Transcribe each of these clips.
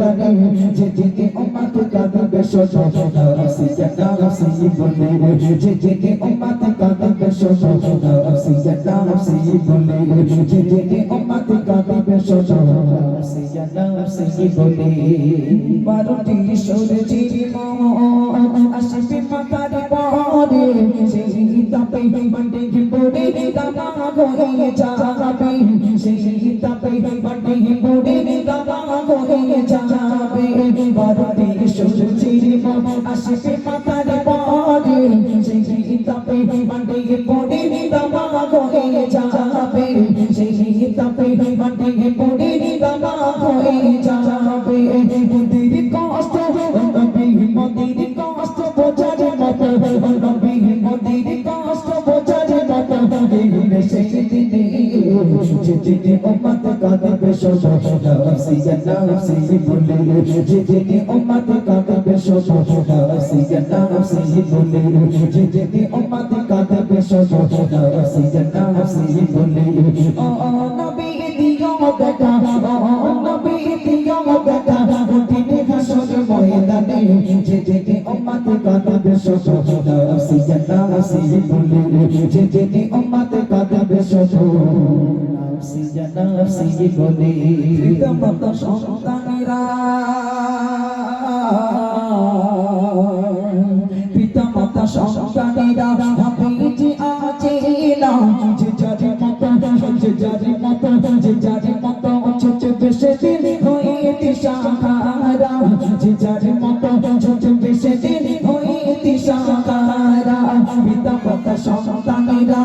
ময়দানে যেতে উম্মতে কাঁদিবে শোষণ নফসি জাগা নফসি বলে যেতে উম্মতে কাঁদিবে শোষণ নফসি জাগা নফসি বলে যেতে উম্মতে কাঁদিবে শোষণ নফসি জাগা নফসি বলে বারোটি সূর্যের মন আসবে মাথার পরে সেই তাপে বন্ডে পড়ে দামা হয়ে যাবে সেই তাপে বন্ডে সূর্যের মন কাঁদবে শোষণ নফসি নফসি বলে যেদিনে উম্মত কাঁদবে শোষণ নফসি নফসি বলে যেদিনে উম্মত কাঁদবে শোষণ নফসি নফসি বলে ও নবী দিও দেখা ও নবী দিও দেখা কঠিনে হাসর ময়দানে যেদিনে উম্মত কাঁদবে শোষণ নফসি নফসি বলে যেদিনে উম্মত নফসি নফসি বলে। প্রীতমত সন্তানেরা, পিতামাতা সন্তানেরা বেঁচে আছে না? যে যার মত, যে যার মত, যে যার মত ছোট বেশে দিন হয়ে দিশাহারা যে যার মত ছোট বেশে দিন হয়ে দিশাহারা পিতামাতা সন্তানেরা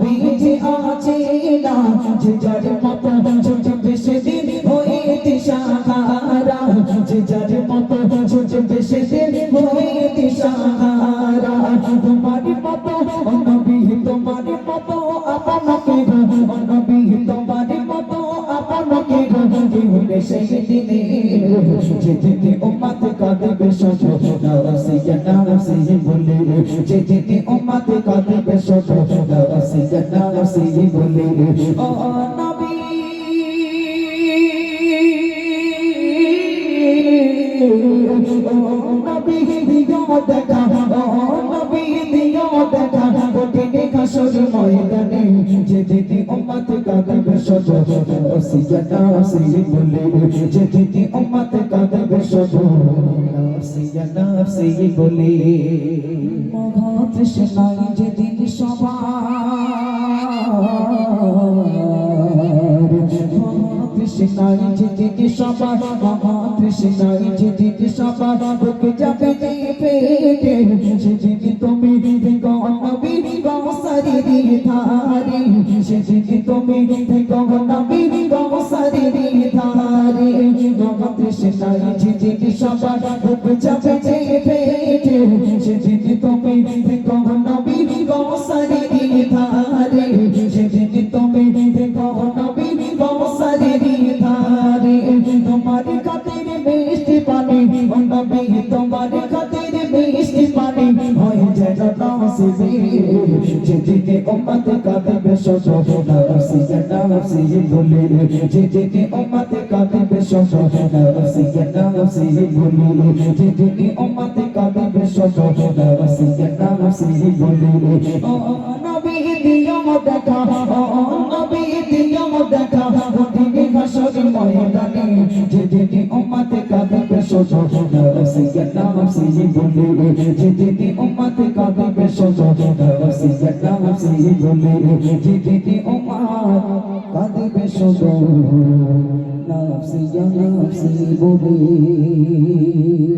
বেঁচে আছে না যে যার মত ছোট বেশে দিন হয়ে দিশাহারা যে যার মত ছোট বেশে দিন হয়ে দিশাহারা তোমারি মত নবী তোমারি মত আপনাকে নবী তোমারি মত আপনাকে দিলে সেই দিনে নরসি নরসি বলে ও নবী নবী দিও দেখা ও নবী দিও দেখা কঠিনে কাসর ময়দানে যেদিনে উম্মত কাঁদবে শোষ নরসি নরসি বলে যেদিনে উম্মত কাঁদবে শোষ নরসি নরসি বলে মহৎ সেনাই যেদিন সবার কৃষ্ণাই যেদিকে সবার? কৃষ্ণাই যেদিকে সবার? বুকে যাবে পেটে সেদিকে তুমি গণবী গসারি ধারে সেদিকে তুমি গণবী গসারি ধারে কৃষ্ণাই যেদিকে সবার? বুকে যাবে পেটে সেদিকে তুমি গণবী গসারি ধারে সেদিকে তুমি পানি হয়ে যেন নসিবে যেদিকে উম্মত কাঁদবে শোষ নফসি নফসি বলে। যেদিকে উম্মত কাঁদবে শোষ নফসি নফসি বলে। যেদিকে উম্মত কাঁদবে শোষ নফসি নফসি বলে। ও নবী দিও দেখা। ও কাঁদবে শোষ নফসি নফসি বলে যেদিকে উম্মত কাঁদবে শোষ নফসি নফসি বলে যেদিকে উম্মত কাঁদবে শোষ নফসি নফসি বলে